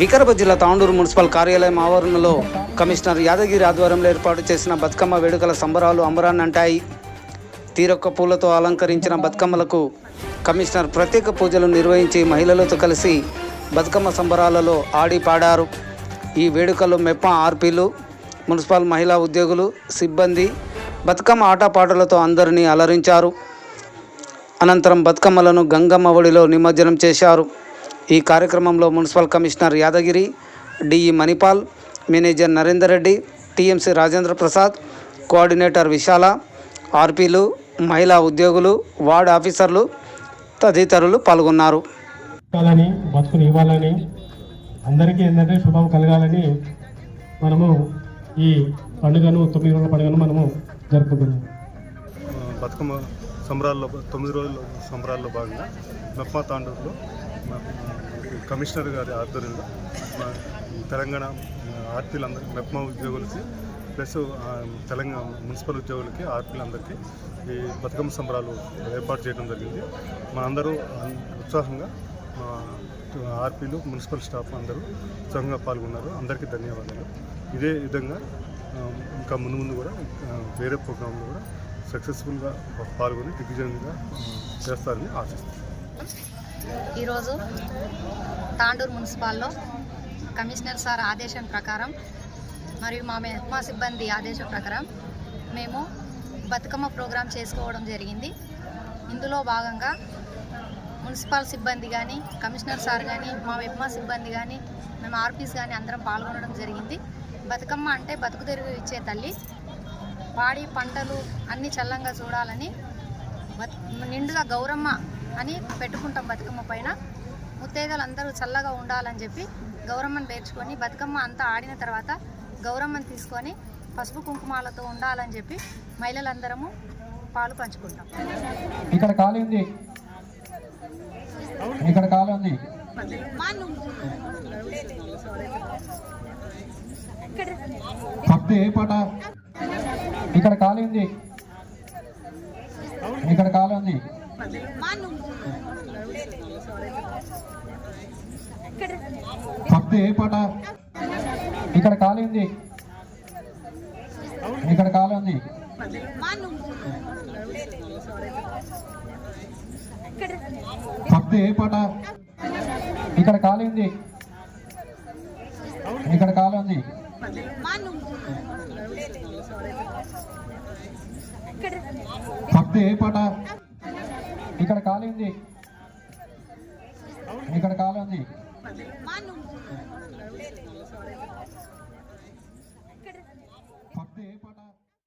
వికారాబాద్ జిల్లా తాండూరు మున్సిపల్ కార్యాలయం ఆవరణలో కమిషనర్ యాదగిరి ఆధ్వర్యంలో ఏర్పాటు చేసిన బతుకమ్మ వేడుకల సంబరాలు అంబరాన్ని అంటాయి. తీరొక్క పూలతో అలంకరించిన బతుకమ్మలకు కమిషనర్ ప్రత్యేక పూజలు నిర్వహించి మహిళలతో కలిసి బతుకమ్మ సంబరాలలో ఆడి పాడారు. ఈ వేడుకలు మెప్ప ఆర్పీలు మున్సిపల్ మహిళా ఉద్యోగులు సిబ్బంది బతుకమ్మ ఆటపాటలతో అందరినీ అలరించారు. అనంతరం బతుకమ్మలను గంగమ్మ ఒడిలో నిమజ్జనం చేశారు. ఈ కార్యక్రమంలో municipal commissioner Yadagiri D E Manipal manager Narender Reddy T M C Rajendra Prasad coordinator Vishala ఆర్పీలు మహిళా ఉద్యోగులు వార్డ్ ఆఫీసర్లు తదితరులు పాల్గొన్నారు. కాలని బతుకుని ఇవ్వాలని అందరికీ ఏంటంటే శుభం కలగాలని మనము ఈ పండుగను తొమ్మిది రోజుల పండుగను మనము జరుపుకుంటున్నాం. బతుకమ్మ సంబరాల్లో తొమ్మిది రోజుల సంబరాల్లో భాగంగా మెప్పా తాండూరులో కమిషనర్ గారి ఆధ్వర్యంలో మా తెలంగాణ ఆర్పీలందరికీ మెప్మా ఉద్యోగులకి ప్లస్ తెలంగాణ మున్సిపల్ ఉద్యోగులకి ఆర్పీలందరికీ ఈ బతుకమ్మ సంబరాలు ఏర్పాటు చేయడం జరిగింది. మనందరూ అందరూ ఉత్సాహంగా మా ఆర్పీలు మున్సిపల్ స్టాఫ్ అందరూ ఉత్సాహంగా పాల్గొన్నారు. అందరికీ ధన్యవాదాలు. ఇదే విధంగా ఇంకా ముందు ముందు కూడా వేరే ప్రోగ్రాంలో కూడా సక్సెస్ఫుల్గా పాల్గొని దిగ్విజయంగా చేస్తారని ఆశిస్తున్నాను ఈరోజు తాండూరు మున్సిపాల్లో కమిషనర్ సార్ ఆదేశం ప్రకారం మరియు మా మా సిబ్బంది ఆదేశం ప్రకారం మేము బతుకమ్మ ప్రోగ్రాం చేసుకోవడం జరిగింది. ఇందులో భాగంగా మున్సిపల్ సిబ్బంది కానీ కమిషనర్ సార్ కానీ మా మెప్మా సిబ్బంది కానీ మేము ఆర్పీస్ కానీ అందరం పాల్గొనడం జరిగింది. బతుకమ్మ అంటే బతుకు తెరుగు ఇచ్చే తల్లి పాడి పంటలు అన్నీ చల్లంగా చూడాలని బతు నిండుగా గౌరమ్మ అని పెట్టుకుంటాం బతుకమ్మ పైన. ముత్తైదలందరూ చల్లగా ఉండాలని చెప్పి గౌరమ్మని పేర్చుకొని బతుకమ్మ అంతా ఆడిన తర్వాత గౌరమ్మను తీసుకొని పసుపు కుంకుమాలతో ఉండాలని చెప్పి మహిళలందరము పాలు పంచుకుంటాం. ఇక్కడ ఖాళీ ఉంది. ఇక్కడ ఖాళీ ఉంది. ఏ పాట? ఇక్కడ ఖాళీ ఉంది. ఇక్కడ ఖాళీ ఉంది. పబ్ది ఏ పాట? ఇక్కడ ఖాళీ ఉంది. ఇక్కడ ఖాళీ ఉంది. పబ్ది ఏ పాట? ఇక్కడ ఖాళీ ఉంది. ఇక్కడ ఖాళీ ఉంది. పబ్ది ఏ పాట? ఇక్కడ ఖాళీ ఉంది. ఇక్కడ ఖాళీ ఉంది.